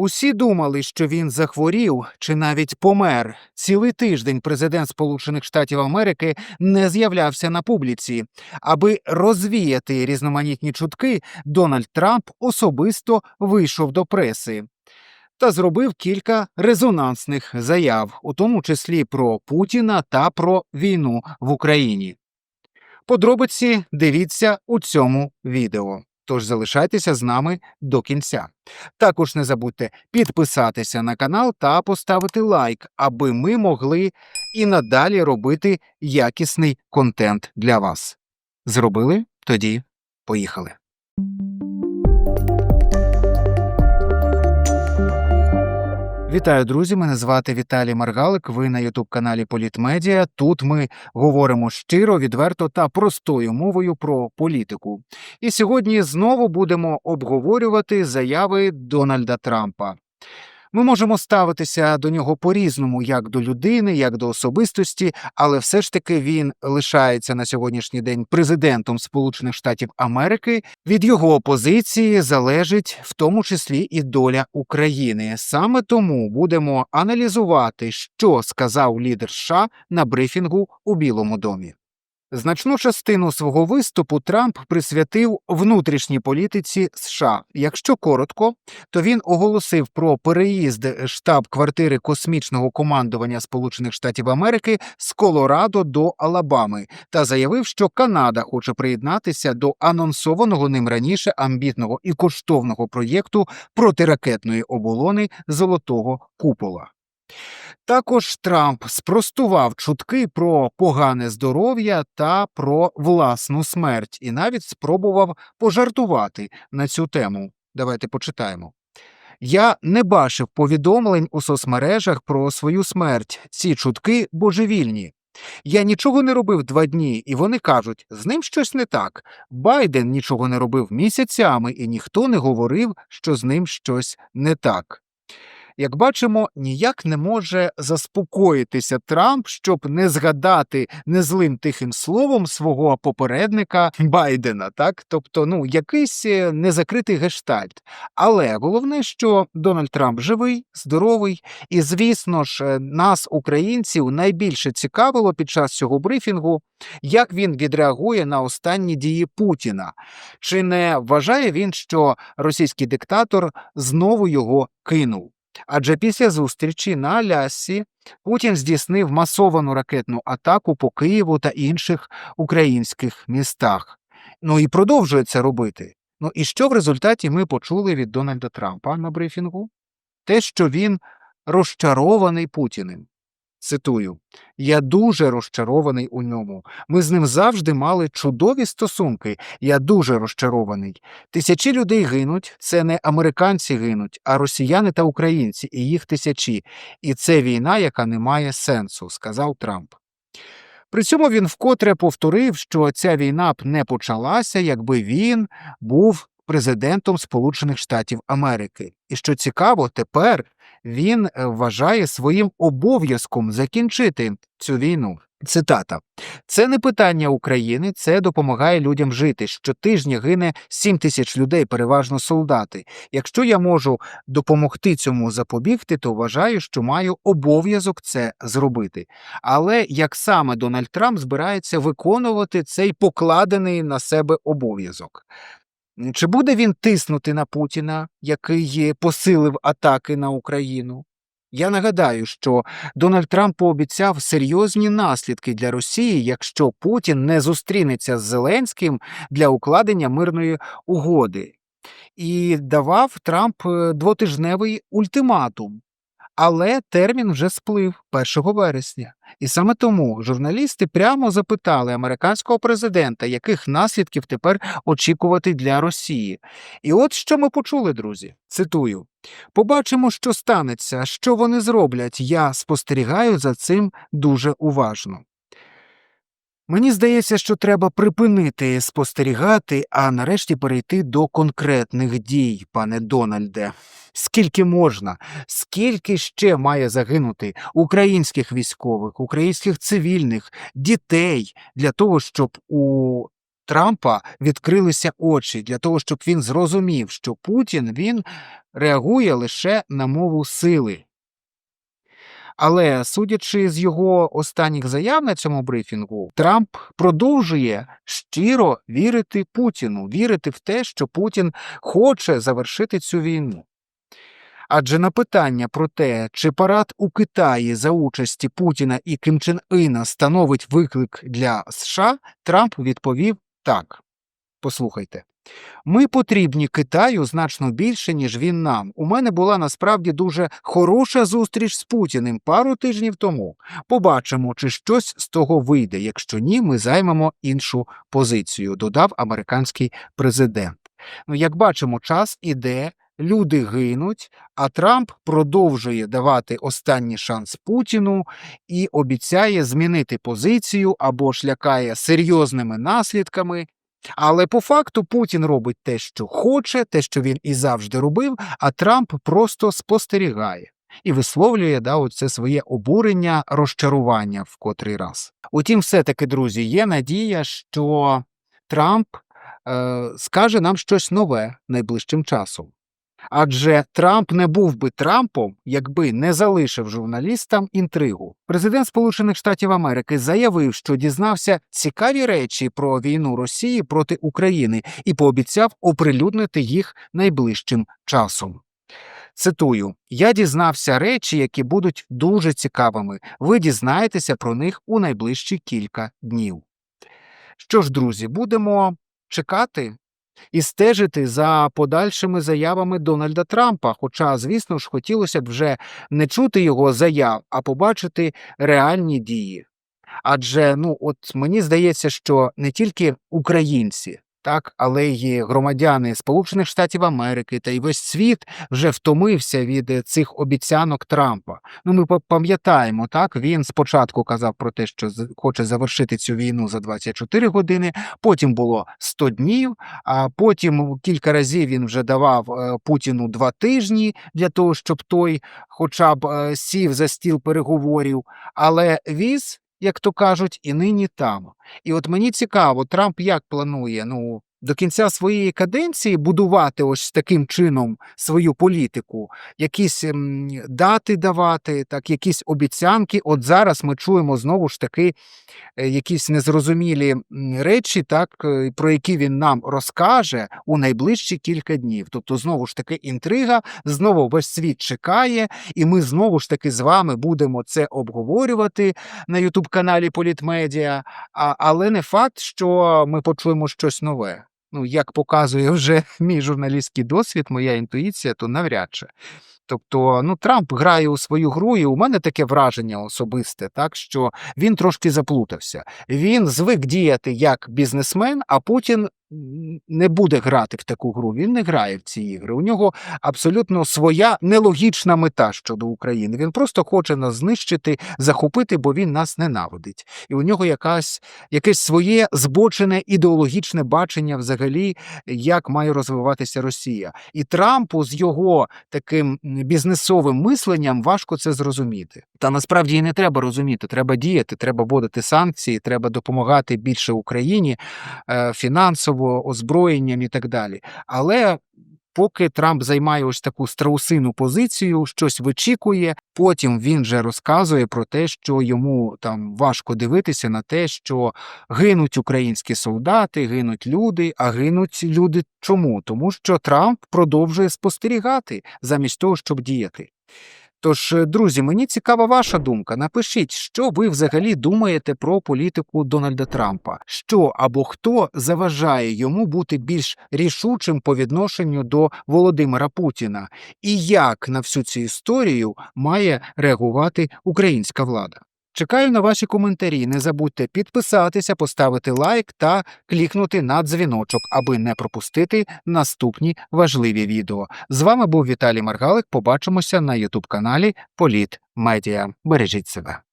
Усі думали, що він захворів чи навіть помер. Цілий тиждень президент Сполучених Штатів Америки не з'являвся на публіці. Аби розвіяти різноманітні чутки, Дональд Трамп особисто вийшов до преси та зробив кілька резонансних заяв, у тому числі про Путіна та про війну в Україні. Подробиці дивіться у цьому відео. Тож залишайтеся з нами до кінця. Також не забудьте підписатися на канал та поставити лайк, аби ми могли і надалі робити якісний контент для вас. Зробили? Тоді поїхали. Вітаю, друзі! Мене звати Віталій Маргалик. Ви на Ютуб-каналі Політмедіа. Тут ми говоримо щиро, відверто та простою мовою про політику. І сьогодні знову будемо обговорювати заяви Дональда Трампа. Ми можемо ставитися до нього по-різному, як до людини, як до особистості, але все ж таки він лишається на сьогоднішній день президентом Сполучених Штатів Америки. Від його позиції залежить в тому числі і доля України. Саме тому будемо аналізувати, що сказав лідер США на брифінгу у Білому домі. Значну частину свого виступу Трамп присвятив внутрішній політиці США. Якщо коротко, то він оголосив про переїзд штаб-квартири космічного командування Сполучених Штатів Америки з Колорадо до Алабами та заявив, що Канада хоче приєднатися до анонсованого ним раніше амбітного і коштовного проєкту протиракетної оборони Золотого Купола. Також Трамп спростував чутки про погане здоров'я та про власну смерть, і навіть спробував пожартувати на цю тему. Давайте почитаємо. Я не бачив повідомлень у соцмережах про свою смерть. Ці чутки божевільні. Я нічого не робив два дні, і вони кажуть, з ним щось не так. Байден нічого не робив місяцями, і ніхто не говорив, що з ним щось не так. Як бачимо, ніяк не може заспокоїтися Трамп, щоб не згадати незлим тихим словом свого попередника Байдена, так тобто, ну якийсь е, незакритий гештальт. Але головне, що Дональд Трамп живий, здоровий, і звісно ж, е, нас, українців, найбільше цікавило під час цього брифінгу, як він відреагує на останні дії Путіна. Чи не вважає він, що російський диктатор знову його кинув? Адже після зустрічі на Алясі Путін здійснив масовану ракетну атаку по Києву та інших українських містах. Ну і продовжує це робити. Ну і що в результаті ми почули від Дональда Трампа на брифінгу? Те, що він розчарований Путіним. Цитую: Я дуже розчарований у ньому. Ми з ним завжди мали чудові стосунки. Я дуже розчарований. Тисячі людей гинуть. Це не американці гинуть, а росіяни та українці, і їх тисячі. І це війна, яка не має сенсу, сказав Трамп. При цьому він вкотре повторив, що ця війна б не почалася, якби він був президентом Сполучених Штатів Америки. І що цікаво, тепер він е, вважає своїм обов'язком закінчити цю війну. Цитата: це не питання України, це допомагає людям жити. Щотижня гине 7 тисяч людей, переважно солдати. Якщо я можу допомогти цьому запобігти, то вважаю, що маю обов'язок це зробити. Але як саме Дональд Трамп збирається виконувати цей покладений на себе обов'язок? Чи буде він тиснути на Путіна, який посилив атаки на Україну? Я нагадаю, що Дональд Трамп пообіцяв серйозні наслідки для Росії, якщо Путін не зустрінеться з Зеленським для укладення мирної угоди, і давав Трамп е, двотижневий ультиматум. Але термін вже сплив 1 вересня. І саме тому журналісти прямо запитали американського президента, яких наслідків тепер очікувати для Росії. І от що ми почули, друзі. Цитую: побачимо, що станеться, що вони зроблять. Я спостерігаю за цим дуже уважно. Мені здається, що треба припинити спостерігати, а нарешті перейти до конкретних дій, пане Дональде. Скільки можна, скільки ще має загинути українських військових, українських цивільних, дітей для того, щоб у Трампа відкрилися очі для того, щоб він зрозумів, що Путін він реагує лише на мову сили. Але судячи з його останніх заяв на цьому брифінгу, Трамп продовжує щиро вірити Путіну, вірити в те, що Путін хоче завершити цю війну. Адже на питання про те, чи парад у Китаї за участі Путіна і Ким Чен Іна становить виклик для США, Трамп відповів так. Послухайте. Ми потрібні Китаю значно більше, ніж він нам. У мене була насправді дуже хороша зустріч з Путіним пару тижнів тому. Побачимо, чи щось з того вийде. Якщо ні, ми займемо іншу позицію, додав американський президент. Ну, як бачимо, час іде, люди гинуть, а Трамп продовжує давати останній шанс Путіну і обіцяє змінити позицію або ж лякає серйозними наслідками. Але по факту Путін робить те, що хоче, те, що він і завжди робив, а Трамп просто спостерігає і висловлює да, оце своє обурення, розчарування в котрий раз. Утім, все-таки, друзі, є надія, що Трамп е, скаже нам щось нове найближчим часом. Адже Трамп не був би Трампом, якби не залишив журналістам інтригу. Президент Сполучених Штатів Америки заявив, що дізнався цікаві речі про війну Росії проти України і пообіцяв оприлюднити їх найближчим часом. Цитую: я дізнався речі, які будуть дуже цікавими. Ви дізнаєтеся про них у найближчі кілька днів. Що ж, друзі, будемо чекати і стежити за подальшими заявами Дональда Трампа. Хоча, звісно ж, хотілося б вже не чути його заяв, а побачити реальні дії. Адже ну, от мені здається, що не тільки українці, так, але й громадяни Сполучених Штатів Америки та й весь світ вже втомився від е, цих обіцянок Трампа. Ну, ми пам'ятаємо, так він спочатку казав про те, що хоче завершити цю війну за 24 години. Потім було 100 днів. А потім кілька разів він вже давав е, Путіну два тижні для того, щоб той, хоча б е, сів за стіл переговорів. Але віз, як то кажуть, і нині там. І от мені цікаво, Трамп як планує ну, до кінця своєї каденції будувати ось таким чином свою політику, якісь ем, дати давати, так, якісь обіцянки. От зараз ми чуємо знову ж таки е, якісь незрозумілі речі, так, е, про які він нам розкаже у найближчі кілька днів. Тобто, знову ж таки, інтрига, знову весь світ чекає, і ми знову ж таки з вами будемо це обговорювати на Ютуб-каналі Політмедіа. Але не факт, що ми почуємо щось нове. Ну, як показує вже мій журналістський досвід, моя інтуїція, то навряд чи. Тобто, ну, Трамп грає у свою гру, і у мене таке враження особисте, так що він трошки заплутався. Він звик діяти як бізнесмен, а Путін не буде грати в таку гру. Він не грає в ці ігри. У нього абсолютно своя нелогічна мета щодо України. Він просто хоче нас знищити, захопити, бо він нас ненавидить. І у нього якась якесь своє збочене ідеологічне бачення взагалі, як має розвиватися Росія. І Трампу з його таким бізнесовим мисленням важко це зрозуміти. Та насправді і не треба розуміти, треба діяти, треба вводити санкції, треба допомагати більше Україні е, фінансово, озброєнням і так далі. Але поки Трамп займає ось таку страусину позицію, щось вичікує, потім він же розказує про те, що йому там важко дивитися на те, що гинуть українські солдати, гинуть люди. А гинуть люди чому? Тому що Трамп продовжує спостерігати замість того, щоб діяти. Тож, е, друзі, мені цікава ваша думка. Напишіть, що ви взагалі думаєте про політику Дональда Трампа, що або хто заважає йому бути більш рішучим по відношенню до Володимира Путіна, і як на всю цю історію має реагувати українська влада. Чекаю на ваші коментарі. Не забудьте підписатися, поставити лайк та клікнути на дзвіночок, аби не пропустити наступні важливі відео. З вами був Віталій Маргалик. Побачимося на Ютуб каналі Політ Медіа. Бережіть себе.